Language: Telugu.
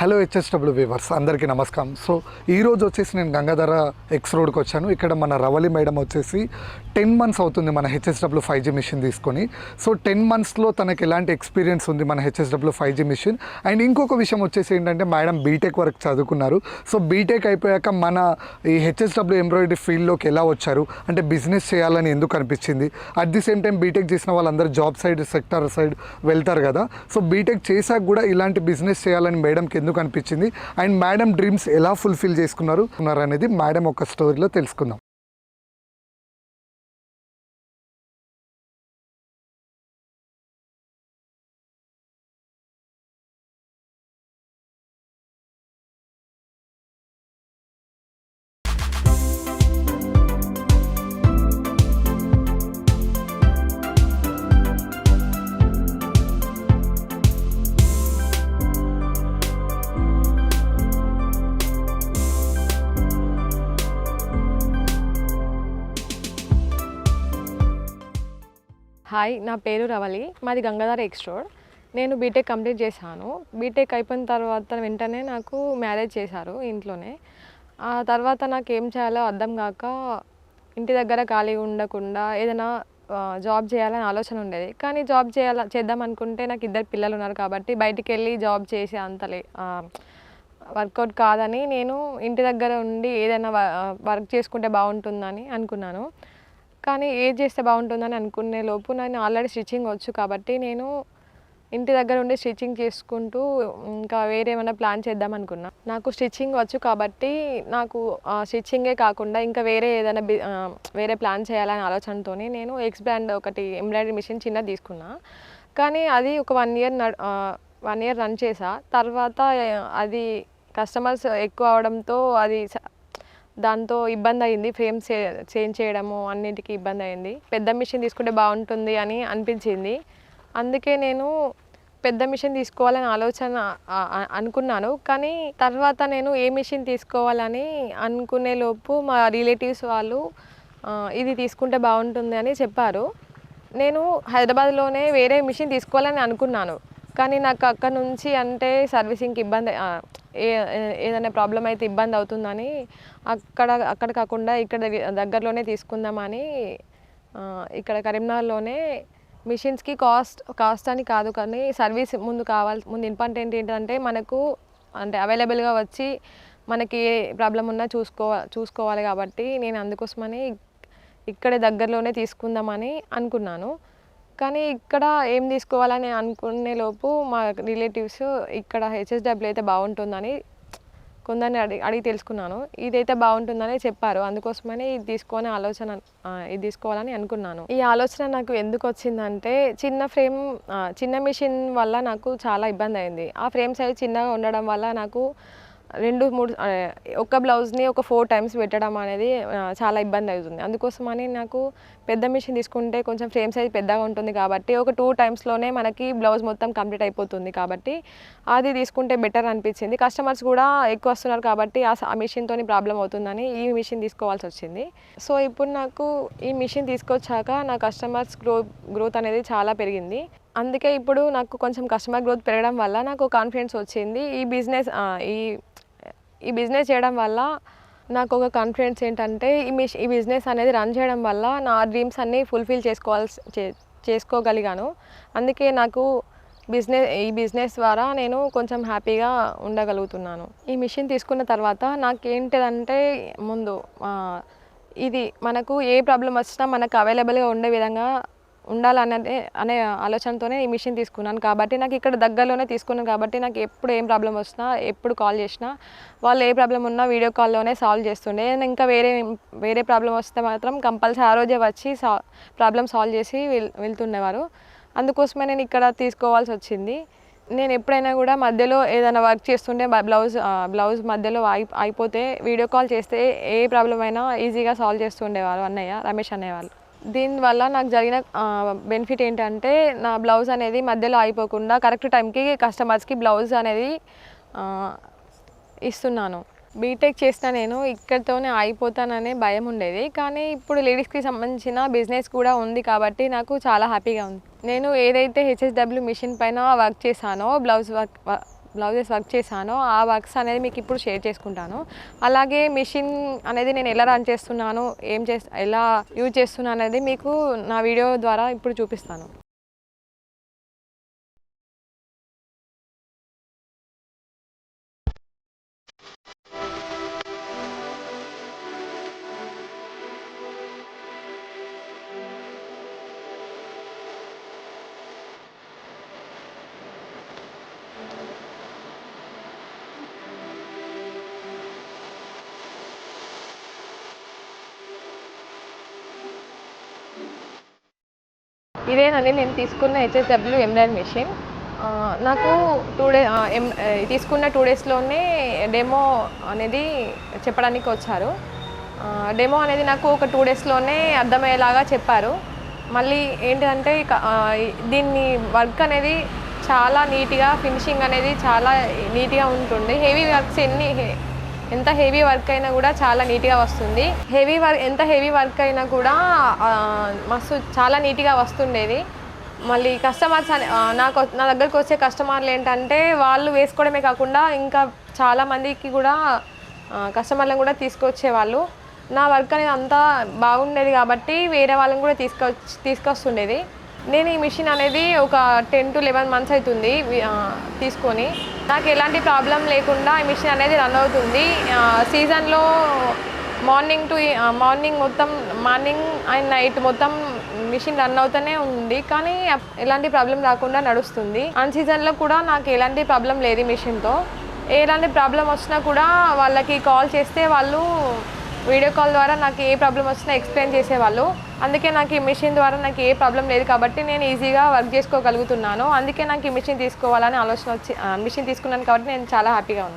హలో హెచ్ఎస్డబ్ల్యూ వీవర్స్ అందరికీ నమస్కారం. సో ఈ రోజు వచ్చేసి నేను గంగాధర ఎక్స్ రోడ్కి వచ్చాను. ఇక్కడ మన రవలి మేడం వచ్చేసి టెన్ మంత్స్ అవుతుంది మన హెచ్ఎస్డబ్ల్యూ ఫైవ్ జీ మిషన్ తీసుకొని. సో టెన్ మంత్స్లో తనకి ఎలాంటి ఎక్స్పీరియన్స్ ఉంది మన HSW five G machine and ఇంకొక విషయం వచ్చేసి ఏంటంటే మేడం బీటెక్ వరకు చదువుకున్నారు. సో బీటెక్ అయిపోయాక మన ఈ హెచ్ఎస్డబ్ల్యూ ఎంబ్రాయిడరీ ఫీల్డ్లోకి ఎలా వచ్చారు? అంటే బిజినెస్ చేయాలని ఎందుకు అనిపించింది? At the same time B Tech చేసిన వాళ్ళందరూ జాబ్ సైడ్ సెక్టర్ సైడ్ వెళ్తారు కదా. సో బీటెక్ చేశాక కూడా ఇలాంటి బిజినెస్ చేయాలని మేడంకి ఎందుకు అనిపించింది అండ్ మేడం డ్రీమ్స్ ఎలా ఫుల్ఫిల్ చేసుకున్నారు? అనేది మేడం ఒక స్టోరీలో తెలుసుకుందాం. హాయ్ నా పేరు రవలి. మాది గంగాధర ఎక్స్ రోడ్ నేను బీటెక్ కంప్లీట్ చేశాను. బీటెక్ అయిపోయిన తర్వాత వెంటనే నాకు మ్యారేజ్ చేశారు ఇంట్లోనే. ఆ తర్వాత నాకు ఏం చేయాలో అర్థం కాక ఇంటి దగ్గర ఖాళీగా ఉండకుండా ఏదైనా జాబ్ చేయాలని ఆలోచన ఉండేది. కానీ జాబ్ చేయాల చేద్దాం అనుకుంటే నాకు ఇద్దరు పిల్లలు ఉన్నారు కాబట్టి బయటికి వెళ్ళి జాబ్ చేసే అంతలే వర్కౌట్ కాదని నేను ఇంటి దగ్గర ఉండి ఏదైనా వ- వర్క్ చేసుకుంటే బాగుంటుందని అనుకున్నాను. కానీ ఏది చేస్తే బాగుంటుందని అనుకునే లోపు నేను ఆల్రెడీ స్టిచ్చింగ్ వచ్చు కాబట్టి నేను ఇంటి దగ్గర ఉండి స్టిచ్చింగ్ చేసుకుంటూ ఇంకా వేరే ఏమైనా ప్లాన్ చేద్దాం అనుకున్నా. నాకు స్టిచ్చింగ్ వచ్చు కాబట్టి నాకు స్టిచ్చింగే కాకుండా ఇంకా వేరే ఏదైనా వేరే ప్లాన్ చేయాలనే ఆలోచనతోనే నేను ఎక్స్ బ్రాండ్ ఒకటి ఎంబ్రాయిడరీ మిషన్ చిన్నది తీసుకున్నా. కానీ అది ఒక one year one year run చేసా. తర్వాత అది కస్టమర్స్ ఎక్కువ అవడంతో అది స- దాంతో ఇబ్బంది అయింది ఫ్రేమ్ చేంజ్ చేయడము అన్నిటికీ ఇబ్బంది అయింది పెద్ద మిషన్ తీసుకుంటే బాగుంటుంది అని అనిపించింది. అందుకే నేను పెద్ద మిషన్ తీసుకోవాలని ఆలోచన అనుకున్నాను. కానీ తర్వాత నేను ఏ మిషన్ తీసుకోవాలని అనుకునే లోపు మా రిలేటివ్స్ వాళ్ళు ఇది తీసుకుంటే బాగుంటుంది అని చెప్పారు. నేను హైదరాబాద్లోనే వేరే మిషన్ తీసుకోవాలని అనుకున్నాను. కానీ నాకు అక్కడ నుంచి అంటే సర్వీసింగ్కి ఇబ్బంది ఏ ఏదైనా ప్రాబ్లం అయితే ఇబ్బంది అవుతుందని అక్కడ అక్కడ కాకుండా ఇక్కడ దగ్గరలోనే తీసుకుందామని ఇక్కడ కరీంనగర్లోనే మిషన్స్కి కాస్ట్ కాస్ట్ అని కాదు కానీ సర్వీస్ ముందు కావాలి ముందు ఇంపార్టెంట్ ఏంటంటే మనకు అంటే అవైలబుల్గా వచ్చి మనకి ఏ ప్రాబ్లం ఉన్నా చూసుకో చూసుకోవాలి కాబట్టి నేను అందుకోసమని ఇక్కడే దగ్గరలోనే తీసుకుందామని అనుకున్నాను. కానీ ఇక్కడ ఏం తీసుకోవాలని అనుకునే లోపు మా రిలేటివ్స్ ఇక్కడ హెచ్ఎస్డబ్ల్యూ అయితే బాగుంటుందని కొందరిని అడిగి అడిగి తెలుసుకున్నాను. ఇదైతే బాగుంటుందని చెప్పారు. అందుకోసమని ఇది తీసుకునే ఆలోచన ఇది తీసుకోవాలని అనుకున్నాను. ఈ ఆలోచన నాకు ఎందుకు వచ్చిందంటే చిన్న ఫ్రేమ్ చిన్న మిషన్ వల్ల నాకు చాలా ఇబ్బంది అయింది. ఆ ఫ్రేమ్ సైజ్ చిన్నగా ఉండడం వల్ల నాకు రెండు మూడు ఒక ఒక్క బ్లౌజ్ని ఒక ఫోర్ టైమ్స్ పెట్టడం అనేది చాలా ఇబ్బంది అవుతుంది. అందుకోసమని నాకు పెద్ద మిషన్ తీసుకుంటే కొంచెం ఫ్రేమ్ సైజ్ పెద్దగా ఉంటుంది కాబట్టి ఒక టూ టైమ్స్లోనే మనకి బ్లౌజ్ మొత్తం కంప్లీట్ అయిపోతుంది కాబట్టి అది తీసుకుంటే బెటర్ అనిపించింది. కస్టమర్స్ కూడా ఎక్కువ వస్తున్నారు కాబట్టి ఆ స- ఆ మిషన్తో ప్రాబ్లం అవుతుందని ఈ మిషన్ తీసుకోవాల్సి వచ్చింది. సో ఇప్పుడు నాకు ఈ మిషన్ తీసుకొచ్చాక నా కస్టమర్స్ గ్రో గ్రోత్ అనేది చాలా పెరిగింది. అందుకే ఇప్పుడు నాకు కొంచెం కస్టమర్ గ్రోత్ పెరగడం వల్ల నాకు కాన్ఫిడెన్స్ వచ్చింది. ఈ బిజినెస్ ఈ ఈ బిజినెస్ చేయడం వల్ల నాకు ఒక కాన్ఫిడెన్స్ ఏంటంటే ఈ మిష్ ఈ బిజినెస్ అనేది రన్ చేయడం వల్ల నా డ్రీమ్స్ అన్నీ ఫుల్ఫిల్ చేసుకోవాల్సి చే- చేసుకోగలిగాను. అందుకే నాకు బిజినెస్ ఈ బిజినెస్ ద్వారా నేను కొంచెం హ్యాపీగా ఉండగలుగుతున్నాను. ఈ మిషన్ తీసుకున్న తర్వాత నాకేంటిదంటే ముందు ఇది మనకు ఏ ప్రాబ్లం వచ్చినా మనకు అవైలబుల్గా ఉండే విధంగా ఉండాలన్నదే అనే ఆలోచనతోనే ఈ మిషన్ తీసుకున్నాను. కాబట్టి నాకు ఇక్కడ దగ్గరలోనే తీసుకున్నాను. కాబట్టి నాకు ఎప్పుడు ఏం ప్రాబ్లం వచ్చినా ఎప్పుడు కాల్ చేసినా వాళ్ళు ఏ ప్రాబ్లం ఉన్నా వీడియో కాల్లోనే సాల్వ్ చేస్తుండే. నేను ఇంకా వేరే వేరే ప్రాబ్లం వస్తే మాత్రం కంపల్సరీ ఆ రోజే వచ్చి సా ప్రాబ్లం సాల్వ్ చేసి వెల్ వెళ్తుండేవారు. అందుకోసమే నేను ఇక్కడ తీసుకోవాల్సి వచ్చింది. నేను ఎప్పుడైనా కూడా మధ్యలో ఏదైనా వర్క్ చేస్తుంటే బ్లౌజ్ బ్లౌజ్ మధ్యలో ఆగి అయిపోతే వీడియో కాల్ చేస్తే ఏ ప్రాబ్లం అయినా ఈజీగా సాల్వ్ చేస్తుండేవారు అన్నయ్య రమేష్ అనేవాళ్ళు దీనివల్ల నాకు జరిగిన బెనిఫిట్ ఏంటంటే నా బ్లౌజ్ అనేది మధ్యలో అయిపోకుండా కరెక్ట్ టైంకి కస్టమర్స్కి బ్లౌజ్ అనేది ఇస్తున్నాను. బీటెక్ చేసిన నేను ఇక్కడితోనే అయిపోతాననే భయం ఉండేది. కానీ ఇప్పుడు లేడీస్కి సంబంధించిన బిజినెస్ కూడా ఉంది కాబట్టి నాకు చాలా హ్యాపీగా ఉంది. నేను ఏదైతే హెచ్ఎస్డబ్ల్యూ మిషన్ పైన వర్క్ చేశానో బ్లౌజ్ వర్క్ బ్లౌజెస్ వర్క్ చేశానో ఆ వర్క్స్ అనేది మీకు ఇప్పుడు షేర్ చేసుకుంటాను. అలాగే మిషన్ అనేది నేను ఎలా రన్ చేస్తున్నాను ఏం చేస్ ఎలా యూజ్ చేస్తున్నాను అనేది మీకు నా వీడియో ద్వారా ఇప్పుడు చూపిస్తాను. ఇదేనండి నేను తీసుకున్న హెచ్ఎస్డబ్ల్యూ ఎంబ్రాయిడ్ మెషిన్ నాకు టూ డే ఎం- తీసుకున్న టూ డేస్లోనే డెమో అనేది చెప్పడానికి వచ్చారు. డెమో అనేది నాకు ఒక టూ డేస్లోనే అర్థమయ్యేలాగా చెప్పారు. మళ్ళీ ఏంటంటే దీన్ని వర్క్ అనేది చాలా నీట్గా ఫినిషింగ్ అనేది చాలా నీట్గా ఉంటుంది. హెవీ వర్క్స్ ఎన్ని ఎంత హెవీ వర్క్ అయినా కూడా చాలా నీట్గా వస్తుంది. హెవీ వర్క్ ఎంత హెవీ వర్క్ అయినా కూడా మస్తు చాలా నీట్గా వస్తుండేది. మళ్ళీ కస్టమర్స్ నాకు నా దగ్గరకు వచ్చే కస్టమర్లు ఏంటంటే వాళ్ళు వేసుకోవడమే కాకుండా ఇంకా చాలా మందికి కూడా కస్టమర్లను కూడా తీసుకొచ్చేవాళ్ళు. నా వర్క్ అనేది అంతా బాగుండేది కాబట్టి వేరే వాళ్ళని కూడా తీసుకొచ్చి తీసుకొస్తుండేది. నేను ఈ మిషన్ అనేది ఒక టెన్ టు లెవెన్ మంత్స్ అవుతుంది తీసుకొని. నాకు ఎలాంటి ప్రాబ్లం లేకుండా ఈ మిషన్ అనేది రన్ అవుతుంది. సీజన్లో మార్నింగ్ టు మార్నింగ్ మొత్తం మార్నింగ్ అండ్ నైట్ మొత్తం మిషన్ రన్ అవుతూనే ఉంది. కానీ ఎలాంటి ప్రాబ్లం రాకుండా నడుస్తుంది. అన్ సీజన్లో కూడా నాకు ఎలాంటి ప్రాబ్లం లేదు ఈ మిషన్తో. ఎలాంటి ప్రాబ్లం వచ్చినా కూడా వాళ్ళకి కాల్ చేస్తే వాళ్ళు వీడియో కాల్ ద్వారా నాకు ఏ ప్రాబ్లం వచ్చినా ఎక్స్ప్లెయిన్ చేసేవాళ్ళు. అందుకే నాకు ఈ మిషన్ ద్వారా నాకు ఏ ప్రాబ్లం లేదు కాబట్టి నేను ఈజీగా వర్క్ చేసుకోగలుగుతున్నాను. అందుకే నాకు ఈ మిషన్ తీసుకోవాలని ఆలోచన వచ్చి మిషన్ తీసుకున్నాను కాబట్టి నేను చాలా హ్యాపీగా ఉన్నాను.